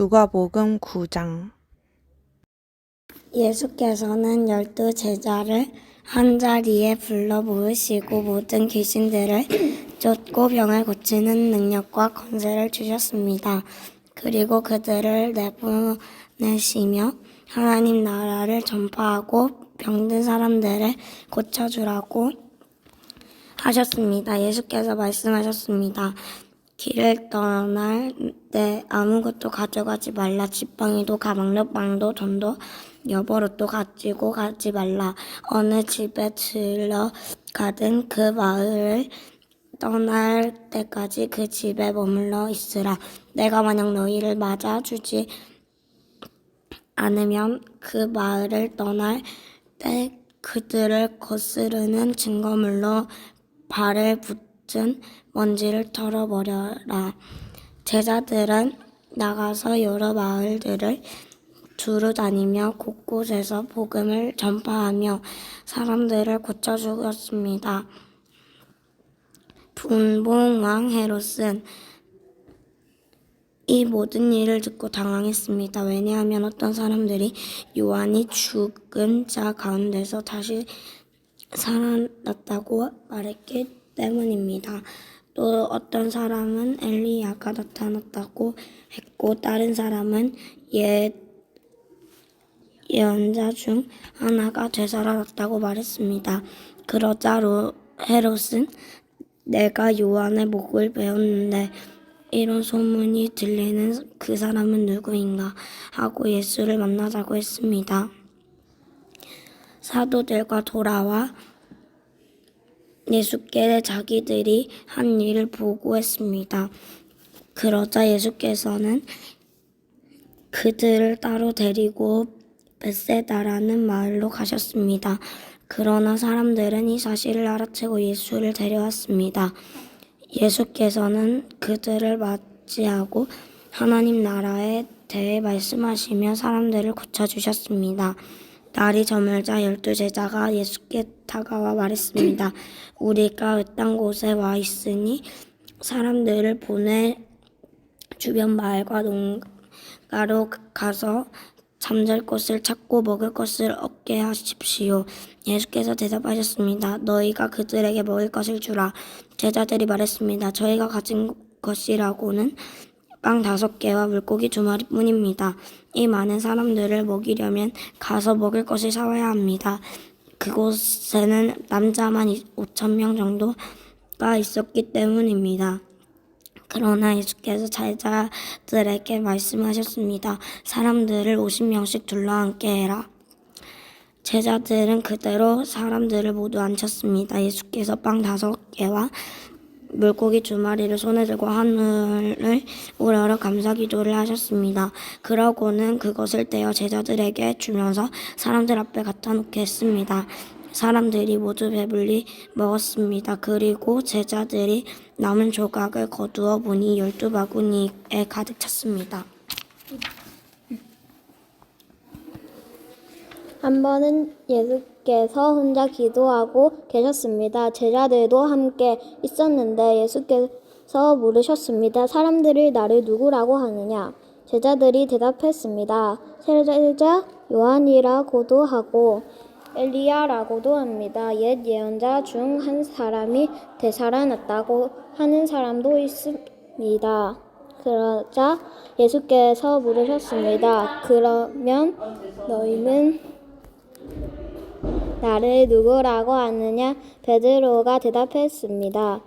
누가복음 9장 예수께서는 열두 제자를 한 자리에 불러 모으시고 모든 귀신들을 쫓고 병을 고치는 능력과 권세를 주셨습니다. 그리고 그들을 내보내시며 하나님 나라를 전파하고 병든 사람들을 고쳐주라고 하셨습니다. 예수께서 말씀하셨습니다. 길을 떠날 때 아무것도 가져가지 말라. 지팡이도 가방도 빵도 돈도 여보옷도 가지고 가지 말라. 어느 집에 들러 가든 그 마을을 떠날 때까지 그 집에 머물러 있으라. 내가 만약 너희를 맞아주지 않으면 그 마을을 떠날 때 그들을 거스르는 증거물로 발을 붙 은 먼지를 털어버려라. 제자들은 나가서 여러 마을들을 두루 다니며 곳곳에서 복음을 전파하며 사람들을 고쳐 죽였습니다. 분봉왕 헤롯은 이 모든 일을 듣고 당황했습니다. 왜냐하면 어떤 사람들이 요한이 죽은 자 가운데서 다시 살아났다고 말했기 때문입니다. 또 어떤 사람은 엘리야가 나타났다고 했고 다른 사람은 옛 예언자 중 하나가 되살아났다고 말했습니다. 그러자 로, 헤롯은 내가 요한의 목을 베었는데 이런 소문이 들리는 그 사람은 누구인가 하고 예수를 만나자고 했습니다. 사도들과 돌아와 예수께 자기들이 한 일을 보고했습니다. 그러자 예수께서는 그들을 따로 데리고 베세다라는 마을로 가셨습니다. 그러나 사람들은 이 사실을 알아채고 예수를 데려왔습니다. 예수께서는 그들을 맞이하고 하나님 나라에 대해 말씀하시며 사람들을 고쳐주셨습니다. 날이 저물자 열두 제자가 예수께 다가와 말했습니다. 우리가 외딴 곳에 와 있으니 사람들을 보내 주변 마을과 농가로 가서 잠잘 곳을 찾고 먹을 것을 얻게 하십시오. 예수께서 대답하셨습니다. 너희가 그들에게 먹을 것을 주라. 제자들이 말했습니다. 저희가 가진 것이라고는 빵 다섯 개와 물고기 두 마리뿐입니다. 이 많은 사람들을 먹이려면 가서 먹을 것을 사와야 합니다. 그곳에는 남자만 5천 명 정도가 있었기 때문입니다. 그러나 예수께서 제자들에게 말씀하셨습니다. 사람들을 50명씩 둘러앉게 해라. 제자들은 그대로 사람들을 모두 앉혔습니다. 예수께서 빵 다섯 개와 물고기 두 마리를 손에 들고 하늘을 우러러 감사 기도를 하셨습니다. 그러고는 그것을 떼어 제자들에게 주면서 사람들 앞에 갖다 놓게 했습니다. 사람들이 모두 배불리 먹었습니다. 그리고 제자들이 남은 조각을 거두어 보니 열두 바구니에 가득 찼습니다. 한 번은 예수 께서 혼자 기도하고 계셨습니다. 제자들도 함께 있었는데 예수께서 물으셨습니다. 사람들이 나를 누구라고 하느냐? 제자들이 대답했습니다. 세례자 요한이라고도 하고 엘리야라고도 합니다. 옛 예언자 중 한 사람이 되살아났다고 하는 사람도 있습니다. 그러자 예수께서 물으셨습니다. 그러면 너희는 나를 누구라고 하느냐? 베드로가 대답했습니다.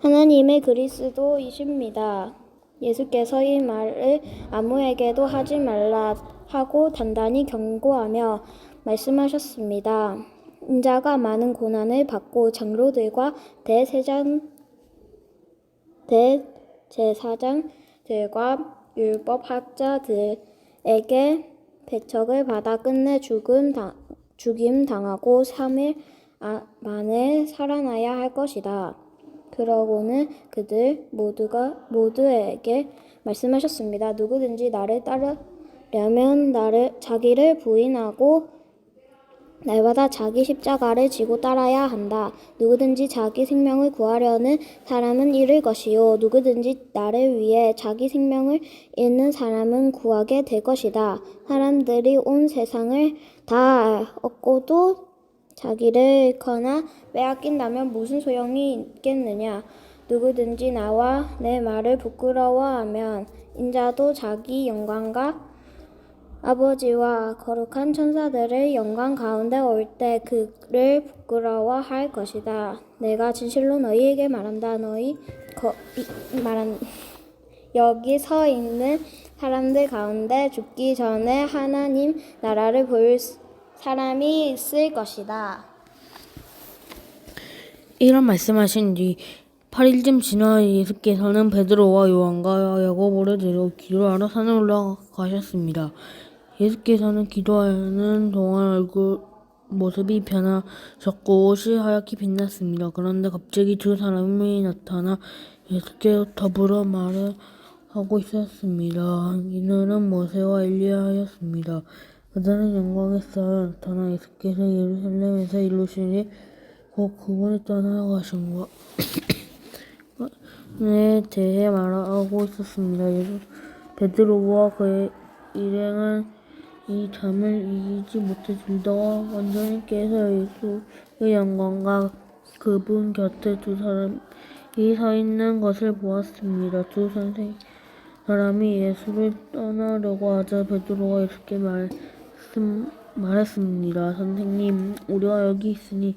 하나님의 그리스도이십니다. 예수께서 이 말을 아무에게도 하지 말라 하고 단단히 경고하며 말씀하셨습니다. 인자가 많은 고난을 받고 장로들과 대세장 대제사장들과 율법학자들에게 배척을 받아 끝내 죽음 당, 죽임 당하고 3일 아, 만에 살아나야 할 것이다. 그러고는 그들 모두가 모두에게 말씀하셨습니다. 누구든지 나를 따르려면 나를 자기를 부인하고 날마다 자기 십자가를 지고 따라야 한다. 누구든지 자기 생명을 구하려는 사람은 잃을 것이요. 누구든지 나를 위해 자기 생명을 잃는 사람은 구하게 될 것이다. 사람들이 온 세상을 다 얻고도 자기를 잃거나 빼앗긴다면 무슨 소용이 있겠느냐. 누구든지 나와 내 말을 부끄러워하면 인자도 자기 영광과 아버지와 거룩한 천사들의 영광 가운데 올 때 그를 부끄러워할 것이다. 내가 진실로 너희에게 말한다. 너희 거, 이, 말한 여기 서 있는 사람들 가운데 죽기 전에 하나님 나라를 볼 사람이 있을 것이다. 이런 말씀하신 뒤 8일쯤 지나 예수께서는 베드로와 요한과 야고보를 데리고 기도하러 산에 올라가셨습니다. 예수께서는 기도하는 동안 얼굴 모습이 변하셨고 옷이 하얗게 빛났습니다. 그런데 갑자기 두 사람이 나타나 예수께 더불어 말을 하고 있었습니다. 이들은 모세와 엘리야였습니다. 그들은 영광에서 나타나 예수께서 예루살렘에서 이루시니 곧 그분이 떠나가신 것 에 대해 말하고 있었습니다. 예수 베드로와 그의 일행은 이 잠을 이기지 완전히 깨서 예수의 영광과 그분 곁에 두 사람이 서 있는 것을 보았습니다. 두 선생 사람이 예수를 떠나려고 하자 베드로가 예수께 말씀, 말했습니다. 선생님, 우리가 여기 있으니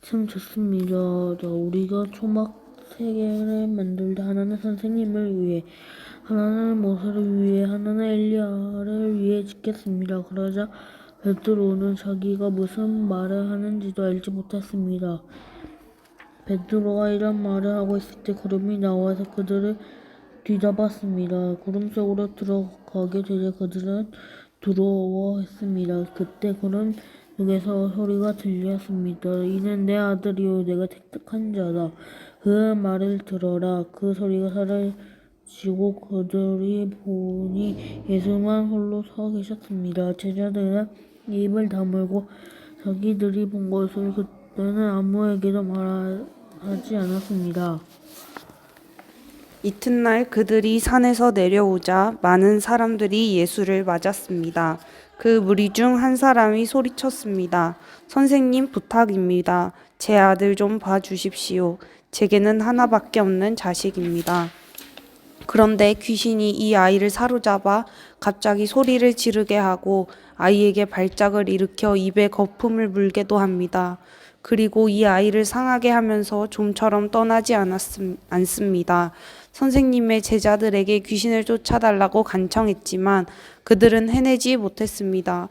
참 좋습니다. 자, 우리가 초막 세 개를 만들다 하나는 선생님을 위해, 하나는 모세를 위해, 하나는 엘리야를 위해 짓겠습니다. 그러자 베드로는 자기가 무슨 말을 하는지도 알지 못했습니다. 베드로가 이런 말을 하고 있을 때 구름이 나와서 그들을 뒤잡았습니다. 구름 속으로 들어가게 되자 그들은 두려워했습니다. 그때 구름 속에서 소리가 들렸습니다. 이는 내 아들이요 내가 택한 자다. 그 말을 들어라. 그 소리가 사라지고 그들이 보니 예수만 홀로 서 계셨습니다. 제자들은 입을 다물고 자기들이 본 것을 그때는 아무에게도 말하지 않았습니다. 이튿날 그들이 산에서 내려오자 많은 사람들이 예수를 맞았습니다. 그 무리 중 한 사람이 소리쳤습니다. 선생님 부탁입니다. 제 아들 좀 봐주십시오. 제게는 하나밖에 없는 자식입니다. 그런데 귀신이 이 아이를 사로잡아 갑자기 소리를 지르게 하고 아이에게 발작을 일으켜 입에 거품을 물게도 합니다. 그리고 이 아이를 상하게 하면서 좀처럼 떠나지 않았음, 않습니다. 선생님의 제자들에게 귀신을 쫓아달라고 간청했지만 그들은 해내지 못했습니다.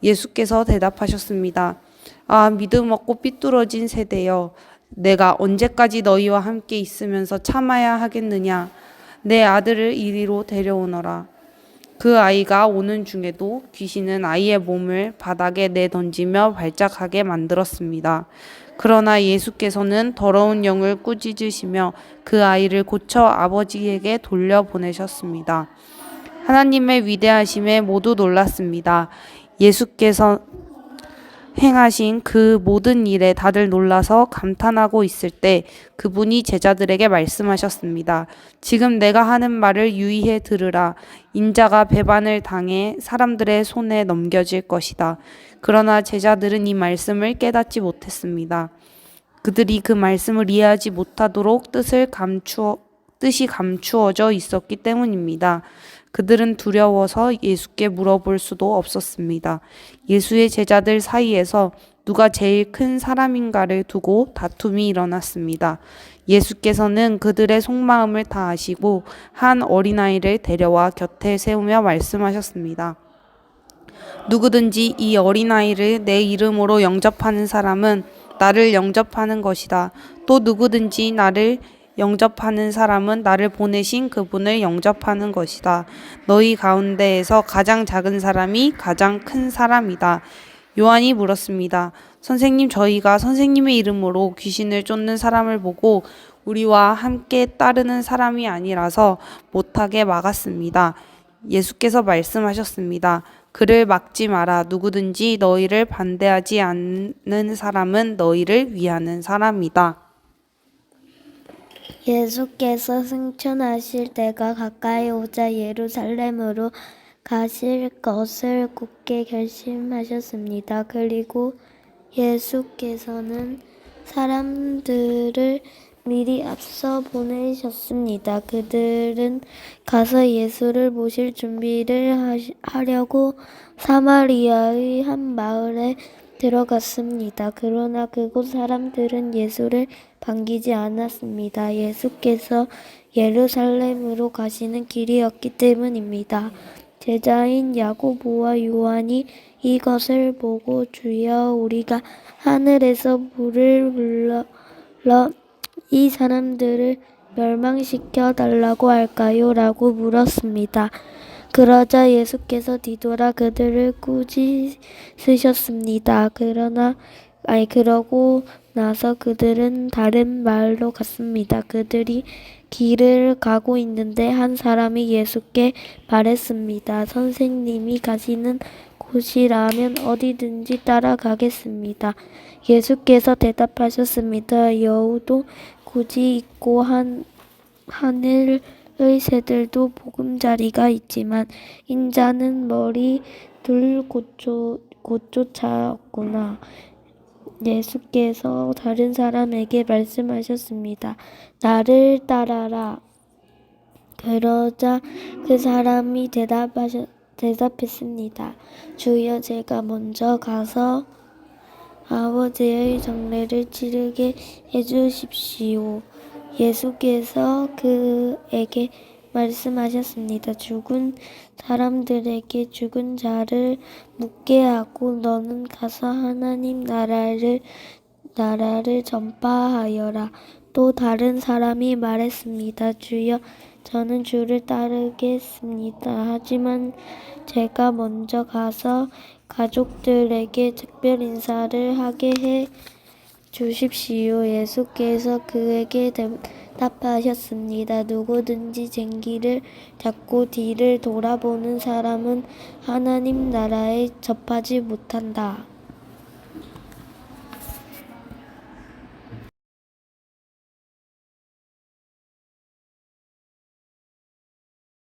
예수께서 대답하셨습니다. 아, 믿음 없고 삐뚤어진 세대여. 내가 언제까지 너희와 함께 있으면서 참아야 하겠느냐? 내 아들을 이리로 데려오너라. 그 아이가 오는 중에도 귀신은 아이의 몸을 바닥에 내던지며 발작하게 만들었습니다. 그러나 예수께서는 더러운 영을 꾸짖으시며 그 아이를 고쳐 아버지에게 돌려보내셨습니다. 하나님의 위대하심에 모두 놀랐습니다. 예수께서 행하신 그 모든 일에 다들 놀라서 감탄하고 있을 때 그분이 제자들에게 말씀하셨습니다. 지금 내가 하는 말을 유의해 들으라. 인자가 배반을 당해 사람들의 손에 넘겨질 것이다. 그러나 제자들은 이 말씀을 깨닫지 못했습니다. 그들이 그 말씀을 이해하지 못하도록 뜻을 감추어 뜻이 감추어져 있었기 때문입니다. 그들은 두려워서 예수께 물어볼 수도 없었습니다. 예수의 제자들 사이에서 누가 제일 큰 사람인가를 두고 다툼이 일어났습니다. 예수께서는 그들의 속마음을 다 아시고 한 어린아이를 데려와 곁에 세우며 말씀하셨습니다. 누구든지 이 어린아이를 내 이름으로 영접하는 사람은 나를 영접하는 것이다. 또 누구든지 나를 영접하는 사람은 나를 보내신 그분을 영접하는 것이다. 너희 가운데에서 가장 작은 사람이 가장 큰 사람이다. 요한이 물었습니다. 선생님, 저희가 선생님의 이름으로 귀신을 쫓는 사람을 보고 우리와 함께 따르는 사람이 아니라서 못하게 막았습니다. 예수께서 말씀하셨습니다. 그를 막지 마라. 누구든지 너희를 반대하지 않는 사람은 너희를 위하는 사람이다. 예수께서 승천하실 때가 가까이 오자 예루살렘으로 가실 것을 굳게 결심하셨습니다. 그리고 예수께서는 사람들을 미리 앞서 보내셨습니다. 그들은 가서 예수를 모실 준비를 하시- 하려고 사마리아의 한 마을에 들어갔습니다. 그러나 그곳 사람들은 예수를 반기지 않았습니다. 예수께서 예루살렘으로 가시는 길이었기 때문입니다. 제자인 야고보와 요한이 이것을 보고 주여 우리가 하늘에서 불을 불러 이 사람들을 멸망시켜 달라고 할까요? 라고 물었습니다. 그러자 예수께서 뒤돌아 그들을 꾸짖으셨습니다. 그러나 아니 그러고 나서 그들은 다른 마을로 갔습니다. 그들이 길을 가고 있는데 한 사람이 예수께 말했습니다. 선생님이 가시는 곳이라면 어디든지 따라가겠습니다. 예수께서 대답하셨습니다. 여우도 굳이 있고 한 하늘 의 새들도 보금자리가 있지만 인자는 머리 둘 곳조차 없구나. 예수께서 다른 사람에게 말씀하셨습니다. 나를 따라라. 그러자 그 사람이 대답하셨, 대답했습니다. 주여 제가 먼저 가서 아버지의 장례를 치르게 해주십시오. 예수께서 그에게 말씀하셨습니다. 죽은 사람들에게 죽은 자를 묻게 하고 너는 가서 하나님 나라를 나라를 전파하여라. 또 다른 사람이 말했습니다. 주여 저는 주를 따르겠습니다. 하지만 제가 먼저 가서 가족들에게 특별 인사를 하게 해 주십시오. 예수께서 그에게 대답하셨습니다. 누구든지 쟁기를 잡고 뒤를 돌아보는 사람은 하나님 나라에 접하지 못한다.